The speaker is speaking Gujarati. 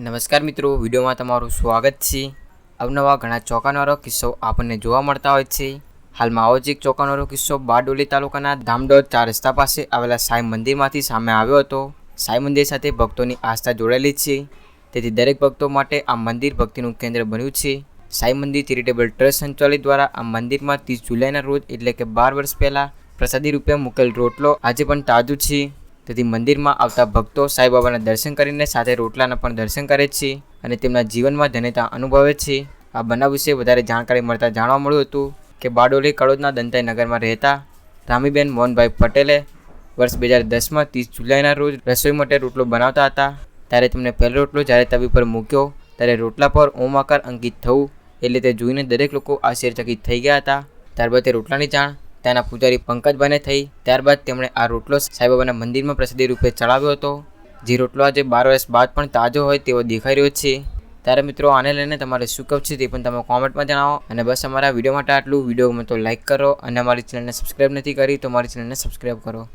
નમસ્કાર મિત્રો, વિડીયોમાં તમારું સ્વાગત છે. અવનવા ઘણા ચોંકાવનારો કિસ્સો આપણને જોવા મળતા હોય છે. હાલમાં આવો જ એક ચોંકાવનારો કિસ્સો બારડોલી તાલુકાના ધામડોદ ચાર રસ્તા પાસે આવેલા સાંઈ મંદિરમાંથી સામે આવ્યો હતો. સાંઈ મંદિર સાથે ભક્તોની આસ્થા જોડાયેલી છે. તેથી દરેક ભક્તો માટે આ મંદિર ભક્તિનું કેન્દ્ર બન્યું છે. સાંઈ મંદિર ચેરિટેબલ ટ્રસ્ટ સંચાલિત દ્વારા આ મંદિરમાં ત્રીસ જુલાઈના રોજ એટલે કે બાર વર્ષ પહેલાં પ્રસાદી રૂપે મૂકેલ રોટલો આજે પણ તાજું છે. તેથી મંદિરમાં આવતા ભક્તો સાંઈબાબાના દર્શન કરીને સાથે રોટલાના પણ દર્શન કરે છે અને તેમના જીવનમાં ધન્યતા અનુભવે છે. આ બનાવ વિશે વધારે જાણકારી મળતા જાણવા મળ્યું હતું કે બારડોલી કડોદના દંતાઈ નગરમાં રહેતા રામીબેન મોહનભાઈ પટેલે વર્ષ બે હજાર દસમાં ત્રીસ જુલાઈના રોજ રસોઈ માટે રોટલો બનાવતા હતા. ત્યારે તેમણે પહેલો રોટલો જ્યારે તવી પર મૂક્યો, ત્યારે રોટલા પર ઓમ આકાર અંકિત થવું એટલે તે જોઈને દરેક લોકો આશ્ચર્યચકિત થઈ ગયા હતા. ત્યારબાદ તે રોટલાની જાણ ત્યાંના પૂજારી પંકજભાઈને થઈ. ત્યારબાદ તેમણે આ રોટલો સાંઈબાબાના મંદિરમાં પ્રસિદ્ધિ રૂપે ચડાવ્યો હતો. જે રોટલો આજે બાર વર્ષ બાદ પણ તાજો હોય તેવો દેખાઈ રહ્યો છે. ત્યારે મિત્રો આને લઈને તમારે શું કહું છે તે પણ તમે કોમેન્ટમાં જણાવો. અને બસ અમારા વીડિયો માટે આટલું. વીડિયો ગમે તો લાઈક કરો અને અમારી ચેનલને સબસ્ક્રાઈબ નથી કરી તો અમારી ચેનલને સબસ્ક્રાઈબ કરો.